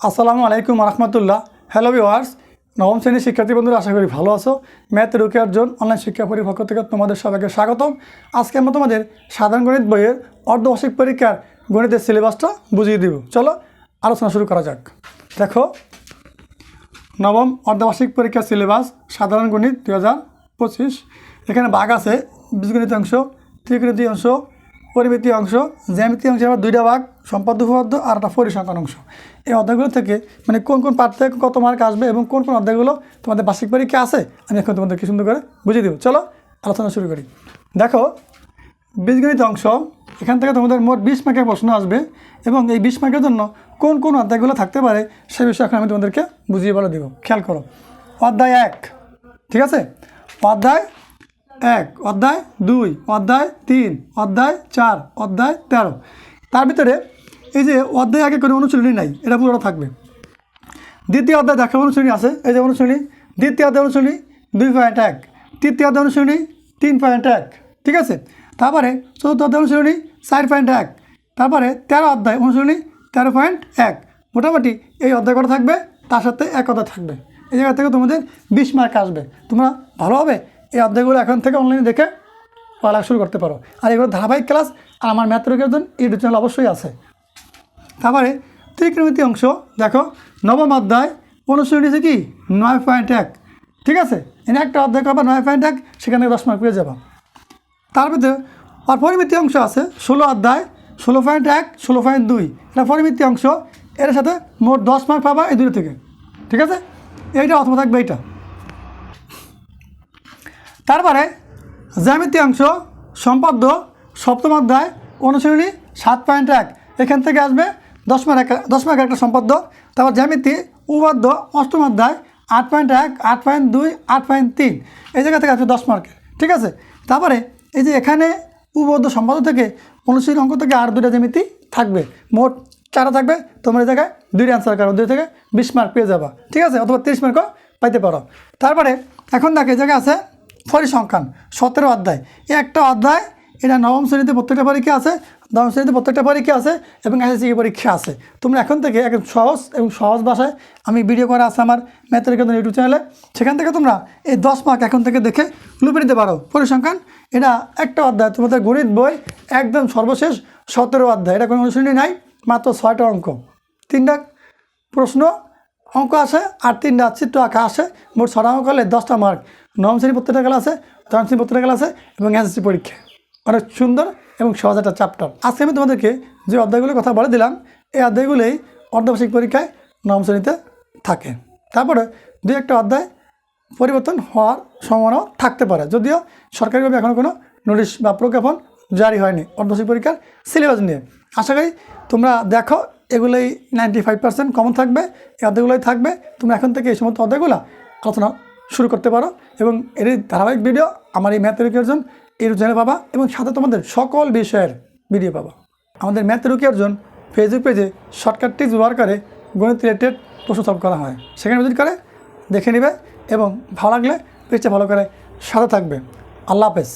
আসসালামু আলাইকুম রহমতুল্লাহ hello viewers নবম শ্রেণির শিক্ষার্থী বন্ধুরা, আশা করি ভালো আছো। ম্যাথ রুকে অর্জন অনলাইন শিক্ষা পরিপক্ষ থেকে তোমাদের সবাইকে স্বাগতম। আজকে আমরা তোমাদের সাধারণ গণিত বইয়ের অর্ধবার্ষিক পরীক্ষার গণিতের সিলেবাসটা বুঝিয়ে দিব। চলো, আলোচনা শুরু করা যাক। দেখো, নবম অর্ধবার্ষিক পরীক্ষার সিলেবাস, সাধারণ গণিত দু হাজার পঁচিশ। এখানে বাঘ আছে বীজগণিত অংশ ত্রিগণিত অংশ পরিমিতি অংশ জ্যামিতি অংশ আবার দুইটা ভাগ, সম্পাদ্য উপপাদ্য আর একটা পরিসংখ্যান অংশ। এই অধ্যায়গুলো থেকে মানে কোন কোন পাঠ থেকে কত মার্ক আসবে এবং কোন কোন অধ্যায়গুলো তোমাদের বার্ষিক পরীক্ষা আছে, আমি এখন তোমাদেরকে সুন্দর করে বুঝিয়ে দেবো। চলো, আলোচনা শুরু করি। দেখো, বীজগণিত অংশ, এখান থেকে তোমাদের মোট বিশ মার্কের প্রশ্ন আসবে এবং এই বিশ মার্কের জন্য কোন কোন অধ্যায়গুলো থাকতে পারে সে বিষয়ে এখন আমি তোমাদেরকে বুঝিয়ে বলে দেবো। খেয়াল করো, অধ্যায় এক, ঠিক আছে? অধ্যায় এক, অধ্যায় দুই, অধ্যায় তিন, অধ্যায় চার, অধ্যায় তেরো। তার ভিতরে এই যে অধ্যায় আগে কোনো অনুশীলনী নাই, এটা পুরোটা থাকবে। দ্বিতীয় অধ্যায় দেখা অনুশীলনী আছে, এই যে অনুশীলনী। দ্বিতীয় অধ্যায় অনুশীলনী দুই পয়েন্ট এক, তৃতীয় অধ্যায় অনুশীলনী তিন পয়েন্ট এক, ঠিক আছে? তারপরে চতুর্থ অধ্যায় অনুশীলনী চার পয়েন্ট এক, তারপরে তেরো অধ্যায় অনুশীলনী তেরো পয়েন্ট এক। মোটামুটি এই অধ্যায় কটা থাকবে? তার সাথে এক অধ্যায় থাকবে। এই জায়গা থেকে তোমাদের বিশ মার্ক আসবে। তোমরা ভালোভাবে এই অধ্যায়গুলো এখন থেকে অনলাইনে দেখে পড়ালেখা শুরু করতে পারো। আর এগুলো ধারাবাহিক ক্লাস আর আমার ম্যাথ রোগের জন্য ইউটিউব চ্যানেল অবশ্যই আছে। তারপরে ত্রিকোণমিতি অংশ, দেখো, নবম অধ্যায়, অনুশীলনী আছে কি? নয় পয়েন্ট এক। ঠিক আছে? এনে একটা অধ্যায় করবা, নয় পয়েন্ট এক, সেখানে দশ মার্ক পেয়ে যাবা। তার ভিতরে আর পরিমিতি অংশ আছে, ষোলো অধ্যায়, ষোলো পয়েন্ট এক, ষোলো পয়েন্ট দুই। এটা পরিমিতি অংশ, এর সাথে মোট দশ মার্ক পাবা এই দুটো থেকে। ঠিক আছে? এইটা অথবা থাকবে এইটা। তারপরে জ্যামিতি অংশ, সম্পাদ্য, সপ্তম অধ্যায়, অনুশীলনী সাত পয়েন্ট এক। এখান থেকে আসবে দশ একটা দশ একটা সম্পাদ্য। তারপর জ্যামিতি, উপাদ্য, অষ্টম অধ্যায়, আট পয়েন্ট এক, আট পয়েন্ট দুই, আট পয়েন্ট তিন। এই জায়গা থেকে আসবে দশ মার্কের ঠিক আছে? তারপরে এই যে এখানে উবদ্ধ সম্পাদ্য থেকে অনুশীলন অঙ্ক থেকে আর দুইটা জ্যামিতি থাকবে। মোট চারা থাকবে। তোমার এই জায়গায় দুইটা অ্যান্সার করো। দুই থেকে বিশ মার্ক পেয়ে যাবা। ঠিক আছে? অথবা তিরিশ মার্কও পাইতে পারো। তারপরে এখন দেখো, এই জায়গায় আছে পরিসংখ্যান সতেরো অধ্যায়। একটা অধ্যায়, এটা নবম শ্রেণীতে প্রত্যেকটা পরীক্ষা আছে, দশম শ্রেণীতে প্রত্যেকটা পরীক্ষা আছে এবং এসএসসি পরীক্ষা আছে। তোমরা এখন থেকে একদম সহজ এবং সহজ ভাষায় আমি ভিডিও করা আছে আমার ম্যাথের কেন্দ্র ইউটিউব চ্যানেলে। সেখান থেকে তোমরা এই দশ মার্ক এখন থেকে দেখে লুপে নিতে পারো। পরিসংখ্যান, এটা একটা অধ্যায়, তোমাদের গণিত বই একদম সর্বশেষ সতেরো অধ্যায়। এটা কোনো অনুশীলনী নাই, মাত্র ছয়টা অঙ্ক। তিনটা প্রশ্ন অঙ্ক আসে আর তিনটা চিত্র আঁকা আসে মোট ছটা অঙ্ক হলে দশটা মার্ক নবম শ্রেণি প্রত্যেকটা গেলা আছে দশম শ্রেণি প্রত্যেকটা গেলা আছে এবং এসএসসি পরীক্ষা। অনেক সুন্দর এবং সহজ একটা চ্যাপ্টার আজকে আমি তোমাদেরকে যে অধ্যায়গুলোর কথা বলে দিলাম, এই অধ্যায়গুলোই অর্ধবার্ষিক পরীক্ষায় নবম শ্রেণীতে থাকে। তারপরে দু একটা অধ্যায় পরিবর্তন হওয়ার সম্ভাবনাও থাকতে পারে। যদিও সরকারিভাবে এখনও কোনো নোটিশ বা প্রজ্ঞাপন জারি হয়নি অর্ধবার্ষিক পরীক্ষার সিলেবাস নিয়ে। আশা করি তোমরা দেখো এগুলোই নাইনটি ফাইভ পার্সেন্ট কমন থাকবে, এই অধ্যায়গুলোই থাকবে। তুমি এখন থেকে এই সমস্ত অধ্যায়গুলো আলোচনা শুরু করতে পারো এবং এর ধারাবাহিক ভিডিও আমার এই ম্যাথ অর্জন ইউটিউব চ্যানেলে পাবা এবং সাথে তোমাদের সকল বিষয়ের ভিডিও পাবা। আমাদের ম্যাথ রুকি অর্জন ফেসবুক পেজে শর্টকাট টিপস ব্যবহার করে গণিত রিলেটেড প্রশ্ন সলভ করা হয়। সেখানে ভিজিট করে, দেখে নেবে এবং ভালো লাগলে পেজটা ভালো করে সাথে থাকবে। আল্লাহ হাফেজ।